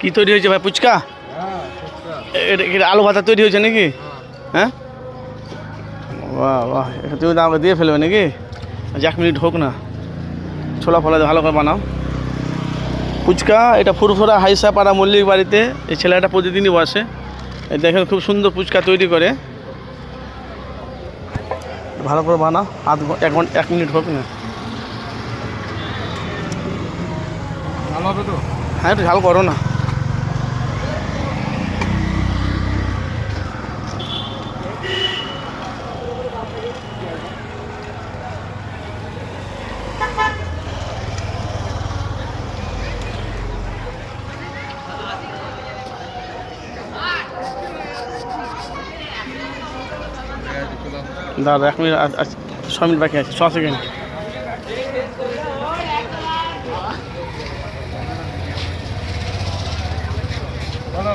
কি তৈরি হয়েছে ভাই? ফুচকা? এটা এটা আলু ভাতা তৈরি হয়েছে নাকি? হ্যাঁ। বাহ বাহ এটা তুমি আমাকে দিয়ে ফেলবে নাকি? আচ্ছা, এক মিনিট হোক না। ছোলা ফলা ভালো করে বানাও। ফুচকা এটা ফুরফুরা হাইসাপাড়া মল্লিক বাড়িতে। এই ছেলেটা প্রতিদিনই বসে। দেখেন খুব সুন্দর ফুচকা তৈরি করে। ভালো করে বানাও। আধ ঘণ্টা এক ঘণ্টা এক মিনিট হোক না। ভালো হবে তো? হ্যাঁ একটু ঝাল করো না। দাদা এক মিনিট ছ মিনিট বাকি আছে ছ সেকেন্ড। বলো